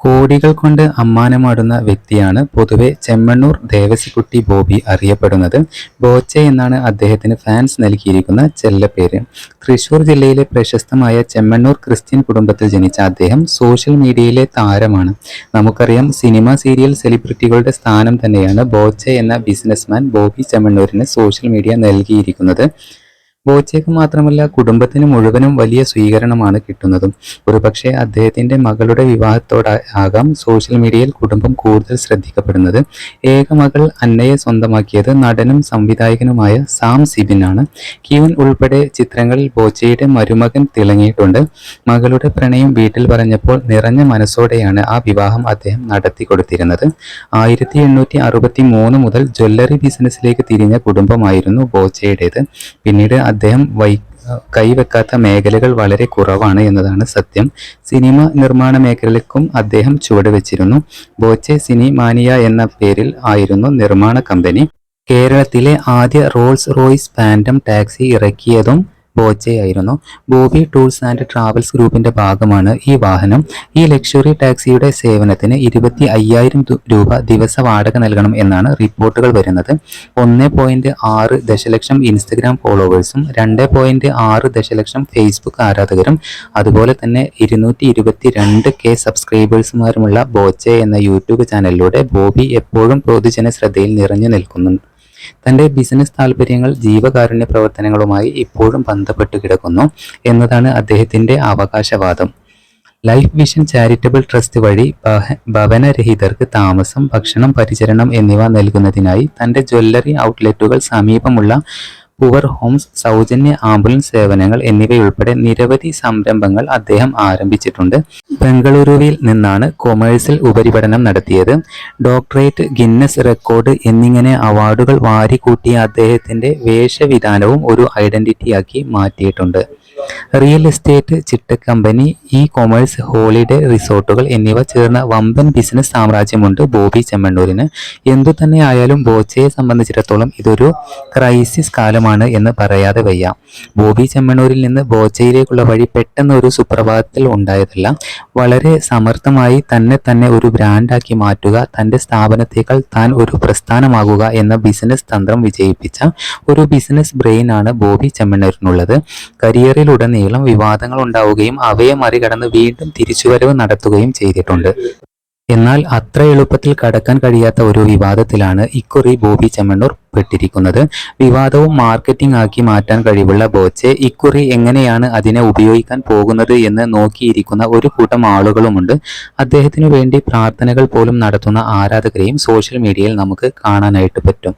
കോടികൾ കൊണ്ട് അമ്മാനമാടുന്ന വ്യക്തിയാണ് പൊതുവെ ചെമ്മണ്ണൂർ ദേവസിക്കുട്ടി ബോബി അറിയപ്പെടുന്നത്. ബോച്ചെ എന്നാണ് അദ്ദേഹത്തിന് ഫാൻസ് നൽകിയിരിക്കുന്ന ചെല്ലപ്പേര് തൃശൂർ ജില്ലയിലെ പ്രശസ്തമായ ചെമ്മണ്ണൂർ ക്രിസ്ത്യൻ കുടുംബത്തിൽ ജനിച്ച അദ്ദേഹം സോഷ്യൽ മീഡിയയിലെ താരമാണ്. നമുക്കറിയാം സിനിമ സീരിയൽ സെലിബ്രിറ്റികളുടെ സ്ഥാനം തന്നെയാണ് ബോച്ചെ എന്ന ബിസിനസ്മാൻ ബോബി ചെമ്മണ്ണൂരിന് സോഷ്യൽ മീഡിയ നൽകിയിരിക്കുന്നത്. ബോച്ചയ്ക്ക് മാത്രമല്ല കുടുംബത്തിന് മുഴുവനും വലിയ സ്വീകരണമാണ് കിട്ടുന്നതും. ഒരുപക്ഷെ അദ്ദേഹത്തിന്റെ മകളുടെ വിവാഹത്തോടാകാം സോഷ്യൽ മീഡിയയിൽ കുടുംബം കൂടുതൽ ശ്രദ്ധിക്കപ്പെടുന്നത്. ഏക മകൾ അന്നയെ സ്വന്തമാക്കിയത് നടനും സംവിധായകനുമായ സാം സിബിൻ ആണ് ക്യൂൻ ഉൾപ്പെടെ ചിത്രങ്ങളിൽ ബോച്ചയുടെ മരുമകൻ തിളങ്ങിയിട്ടുണ്ട്. മകളുടെ പ്രണയം വീട്ടിൽ പറഞ്ഞപ്പോൾ നിറഞ്ഞ മനസ്സോടെയാണ് ആ വിവാഹം അദ്ദേഹം നടത്തി കൊടുത്തിരുന്നത്. ആയിരത്തി എണ്ണൂറ്റി അറുപത്തി മൂന്ന് മുതൽ ജ്വല്ലറി ബിസിനസ്സിലേക്ക് തിരിഞ്ഞ കുടുംബമായിരുന്നു ബോച്ചയുടേത്. പിന്നീട് അദ്ദേഹം വൈ കൈവെക്കാത്ത മേഖലകൾ വളരെ കുറവാണ് എന്നതാണ് സത്യം. സിനിമ നിർമ്മാണ മേഖലയ്ക്കും അദ്ദേഹം ചുവടുവെച്ചിരുന്നു ബോച്ചെ സിനിമാനിയ എന്ന പേരിൽ ആയിരുന്നു നിർമ്മാണ കമ്പനി. കേരളത്തിലെ ആദ്യ റോൾസ് റോയ്സ് പാൻഡം ടാക്സി ഇറക്കിയതും ബോച്ചയായിരുന്നു ബോബി ടൂൾസ് ആൻഡ് ട്രാവൽസ് ഗ്രൂപ്പിന്റെ ഭാഗമാണ് ഈ വാഹനം. ഈ ലക്ഷറി ടാക്സിയുടെ സേവനത്തിന് ഇരുപത്തി അയ്യായിരം രൂപ ദിവസ വാടക നൽകണം എന്നാണ് റിപ്പോർട്ടുകൾ വരുന്നത്. ഒന്ന് പോയിന്റ് ആറ് ദശലക്ഷം ഇൻസ്റ്റഗ്രാം ഫോളോവേഴ്സും രണ്ട് പോയിന്റ് ആറ് ദശലക്ഷം ഫേസ്ബുക്ക് ആരാധകരും അതുപോലെ തന്നെ ഇരുന്നൂറ്റി ഇരുപത്തി രണ്ട് കെ സബ്സ്ക്രൈബേഴ്സുമാരുമുള്ള ബോച്ചെ എന്ന യൂട്യൂബ് ചാനലിലൂടെ ബോബി എപ്പോഴും പൊതുജന ശ്രദ്ധയിൽ നിറഞ്ഞു നിൽക്കുന്നുണ്ട് തന്റെ ബിസിനസ് താല്പര്യങ്ങൾ ജീവകാരുണ്യ പ്രവർത്തനങ്ങളുമായി ഇപ്പോഴും ബന്ധപ്പെട്ട് കിടക്കുന്നു എന്നതാണ് അദ്ദേഹത്തിന്റെ അവകാശവാദം. ലൈഫ് വിഷൻ ചാരിറ്റബിൾ ട്രസ്റ്റ് വഴി ഭവനരഹിതർക്ക് താമസം ഭക്ഷണം പരിചരണം എന്നിവ നൽകുന്നതിനായി തന്റെ ജ്വല്ലറി ഔട്ട്ലെറ്റുകൾ സമീപമുള്ള പുവർ ഹോംസ് സൗജന്യ ആംബുലൻസ് സേവനങ്ങൾ എന്നിവയുൾപ്പെടെ നിരവധി സംരംഭങ്ങൾ അദ്ദേഹം ആരംഭിച്ചിട്ടുണ്ട്. ബംഗളൂരുവിൽ നിന്നാണ് കൊമേഴ്സിൽ ഉപരിപഠനം നടത്തിയത്. ഡോക്ടറേറ്റ് ഗിന്നസ് റെക്കോർഡ് എന്നിങ്ങനെ അവാർഡുകൾ വാരിക്കൂട്ടിയ അദ്ദേഹത്തിന്റെ വേഷവിധാനവും ഒരു ഐഡന്റിറ്റിയാക്കി മാറ്റിയിട്ടുണ്ട്. റിയൽ എസ്റ്റേറ്റ് ചിട്ട കമ്പനി ഇ കൊമേഴ്സ് ഹോളിഡേ റിസോർട്ടുകൾ എന്നിവ ചേർന്ന വമ്പൻ ബിസിനസ് സാമ്രാജ്യമുണ്ട് ബോബി ചെമ്മണ്ണൂരിന്. എന്തു തന്നെ ആയാലും ബോച്ചയെ സംബന്ധിച്ചിടത്തോളം ഇതൊരു ക്രൈസിസ് കാലമാണ് എന്ന് പറയാതെ വയ്യ. ബോബി ചെമ്മണ്ണൂരിൽ നിന്ന് ബോച്ചയിലേക്കുള്ള വഴി പെട്ടെന്ന് ഒരു സുപ്രഭാതത്തിൽ ഉണ്ടായതല്ല. വളരെ സമർത്ഥമായി തന്നെ തന്നെ ഒരു ബ്രാൻഡാക്കി മാറ്റുക തന്റെ സ്ഥാപനത്തേക്കാൾ താൻ ഒരു പ്രസ്ഥാനമാകുക എന്ന ബിസിനസ് തന്ത്രം വിജയിപ്പിച്ച ഒരു ബിസിനസ് ബ്രെയിൻ ആണ് ബോബി ചെമ്മണ്ണൂരിനുള്ളത്. കരിയറിലുടനീളം വിവാദങ്ങൾ ഉണ്ടാവുകയും അവയെ മറികടന്ന് വീണ്ടും തിരിച്ചുവരവ് നടത്തുകയും ചെയ്തിട്ടുണ്ട്. എന്നാൽ അത്ര എളുപ്പത്തിൽ കടക്കാൻ കഴിയാത്ത ഒരു വിവാദത്തിലാണ് ഇക്കുറി ബോബി ചെമ്മണ്ണൂർ പെട്ടിരിക്കുന്നത്. വിവാദവും മാർക്കറ്റിംഗ് ആക്കി മാറ്റാൻ കഴിവുള്ള ബോച്ചെ ഇക്കുറി എങ്ങനെയാണ് അതിനെ ഉപയോഗിക്കാൻ പോകുന്നത് എന്ന് നോക്കിയിരിക്കുന്ന ഒരു കൂട്ടം ആളുകളുമുണ്ട്. അദ്ദേഹത്തിനു വേണ്ടി പ്രാർത്ഥനകൾ പോലും നടത്തുന്ന ആരാധകരെയും സോഷ്യൽ മീഡിയയിൽ നമുക്ക് കാണാനായിട്ട് പറ്റും.